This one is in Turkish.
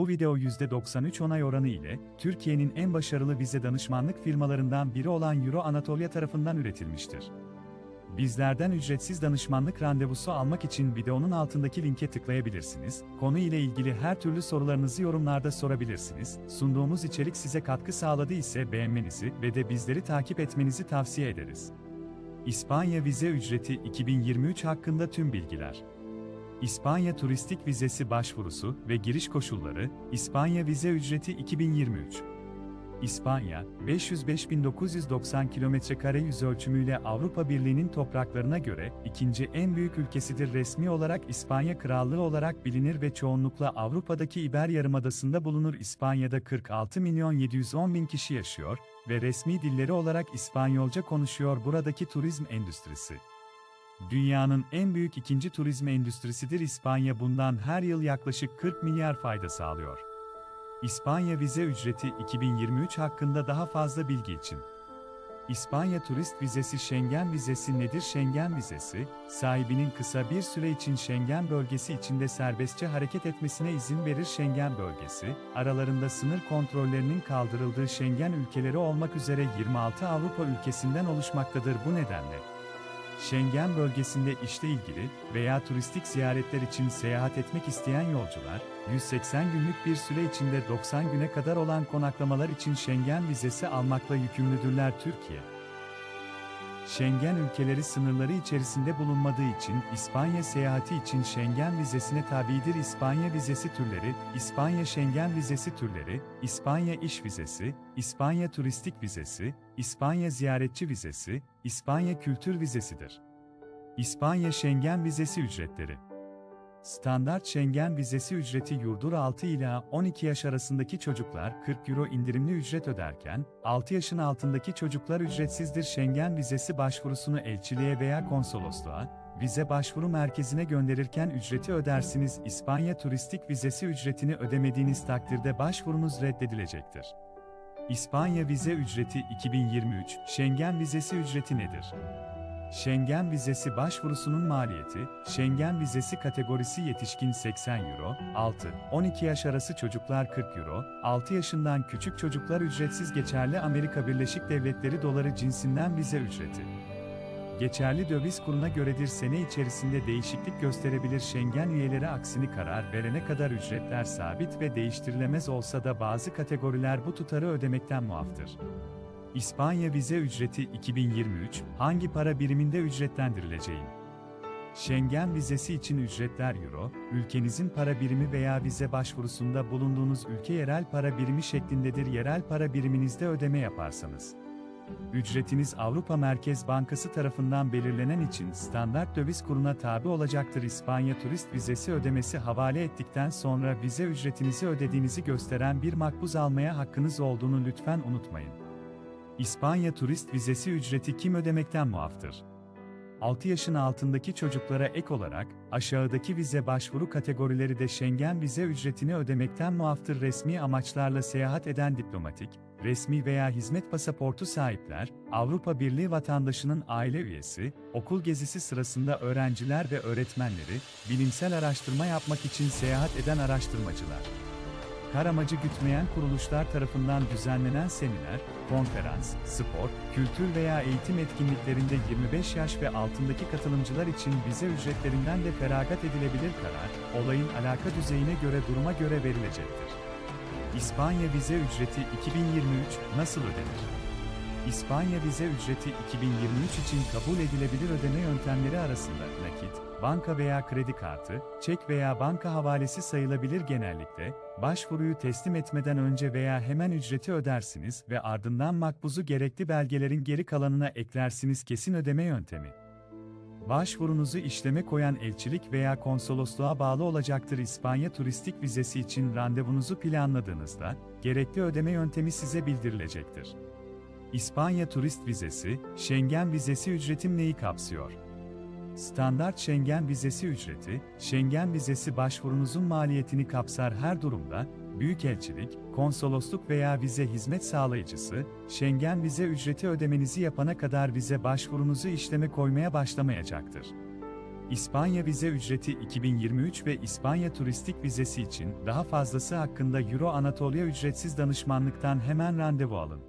Bu video %93 onay oranı ile Türkiye'nin en başarılı vize danışmanlık firmalarından biri olan Euro Anatolia tarafından üretilmiştir. Bizlerden ücretsiz danışmanlık randevusu almak için videonun altındaki linke tıklayabilirsiniz. Konu ile ilgili her türlü sorularınızı yorumlarda sorabilirsiniz. Sunduğumuz içerik size katkı sağladı ise beğenmenizi ve de bizleri takip etmenizi tavsiye ederiz. İspanya vize ücreti 2023 hakkında tüm bilgiler. İspanya turistik vizesi başvurusu ve giriş koşulları, İspanya vize ücreti 2023. İspanya, 505.990 kilometrekare yüz ölçümüyle Avrupa Birliği'nin topraklarına göre ikinci en büyük ülkesidir. Resmi olarak İspanya Krallığı olarak bilinir ve çoğunlukla Avrupa'daki İber Yarımadası'nda bulunur. İspanya'da 46 milyon 710 bin kişi yaşıyor ve resmi dilleri olarak İspanyolca konuşuyor buradaki turizm endüstrisi. Dünyanın en büyük ikinci turizm endüstrisidir İspanya bundan her yıl yaklaşık 40 milyar fayda sağlıyor. İspanya vize ücreti 2023 hakkında daha fazla bilgi için. İspanya turist vizesi Schengen vizesi nedir? Schengen vizesi, sahibinin kısa bir süre için Schengen bölgesi içinde serbestçe hareket etmesine izin verir. Schengen bölgesi, aralarında sınır kontrollerinin kaldırıldığı Schengen ülkeleri olmak üzere 26 Avrupa ülkesinden oluşmaktadır bu nedenle. Schengen bölgesinde işle ilgili veya turistik ziyaretler için seyahat etmek isteyen yolcular, 180 günlük bir süre içinde 90 güne kadar olan konaklamalar için Schengen vizesi almakla yükümlüdürler Türkiye. Schengen ülkeleri sınırları içerisinde bulunmadığı için İspanya seyahati için Schengen vizesine tabidir İspanya vizesi türleri, İspanya Schengen vizesi türleri, İspanya iş vizesi, İspanya turistik vizesi, İspanya ziyaretçi vizesi, İspanya kültür vizesidir. İspanya Schengen vizesi ücretleri Standart Schengen vizesi ücreti yurdur 6 ila 12 yaş arasındaki çocuklar 40 euro indirimli ücret öderken, 6 yaşın altındaki çocuklar ücretsizdir. Schengen vizesi başvurusunu elçiliğe veya konsolosluğa, vize başvuru merkezine gönderirken ücreti ödersiniz. İspanya turistik vizesi ücretini ödemediğiniz takdirde başvurunuz reddedilecektir. İspanya vize ücreti 2023, Schengen vizesi ücreti nedir? Schengen vizesi başvurusunun maliyeti, Schengen vizesi kategorisi yetişkin 80 euro, 6-12 yaş arası çocuklar 40 euro, 6 yaşından küçük çocuklar ücretsiz geçerli Amerika Birleşik Devletleri doları cinsinden vize ücreti. Geçerli döviz kuruna göredir sene içerisinde değişiklik gösterebilir Schengen üyeleri aksini karar verene kadar ücretler sabit ve değiştirilemez olsa da bazı kategoriler bu tutarı ödemekten muaftır. İspanya vize ücreti 2023 hangi para biriminde ücretlendirileceğin? Schengen vizesi için ücretler euro, ülkenizin para birimi veya vize başvurusunda bulunduğunuz ülke yerel para birimi şeklindedir. Yerel para biriminizde ödeme yaparsanız. Ücretiniz Avrupa Merkez Bankası tarafından belirlenen için standart döviz kuruna tabi olacaktır. İspanya turist vizesi ödemesi havale ettikten sonra vize ücretinizi ödediğinizi gösteren bir makbuz almaya hakkınız olduğunu lütfen unutmayın. İspanya turist vizesi ücreti kim ödemekten muaftır? 6 yaşın altındaki çocuklara ek olarak, aşağıdaki vize başvuru kategorileri de Schengen vize ücretini ödemekten muaftır resmi amaçlarla seyahat eden diplomatik, resmi veya hizmet pasaportu sahipler, Avrupa Birliği vatandaşının aile üyesi, okul gezisi sırasında öğrenciler ve öğretmenleri, bilimsel araştırma yapmak için seyahat eden araştırmacılar kar amacı gütmeyen kuruluşlar tarafından düzenlenen seminer, konferans, spor, kültür veya eğitim etkinliklerinde 25 yaş ve altındaki katılımcılar için vize ücretlerinden de feragat edilebilir karar, olayın alaka düzeyine göre duruma göre verilecektir. İspanya vize ücreti 2023 nasıl ödenir? İspanya vize ücreti 2023 için kabul edilebilir ödeme yöntemleri arasında nakit, banka veya kredi kartı, çek veya banka havalesi sayılabilir genellikle, başvuruyu teslim etmeden önce veya hemen ücreti ödersiniz ve ardından makbuzu gerekli belgelerin geri kalanına eklersiniz kesin ödeme yöntemi. Başvurunuzu işleme koyan elçilik veya konsolosluğa bağlı olacaktır. İspanya turistik vizesi için randevunuzu planladığınızda, gerekli ödeme yöntemi size bildirilecektir. İspanya turist vizesi, Schengen vizesi ücretim neyi kapsıyor? Standart Schengen vizesi ücreti, Schengen vizesi başvurunuzun maliyetini kapsar her durumda, büyükelçilik, konsolosluk veya vize hizmet sağlayıcısı, Schengen vize ücreti ödemenizi yapana kadar vize başvurunuzu işleme koymaya başlamayacaktır. İspanya vize ücreti 2023 ve İspanya turistik vizesi için daha fazlası hakkında Euro Anatolia ücretsiz danışmanlıktan hemen randevu alın.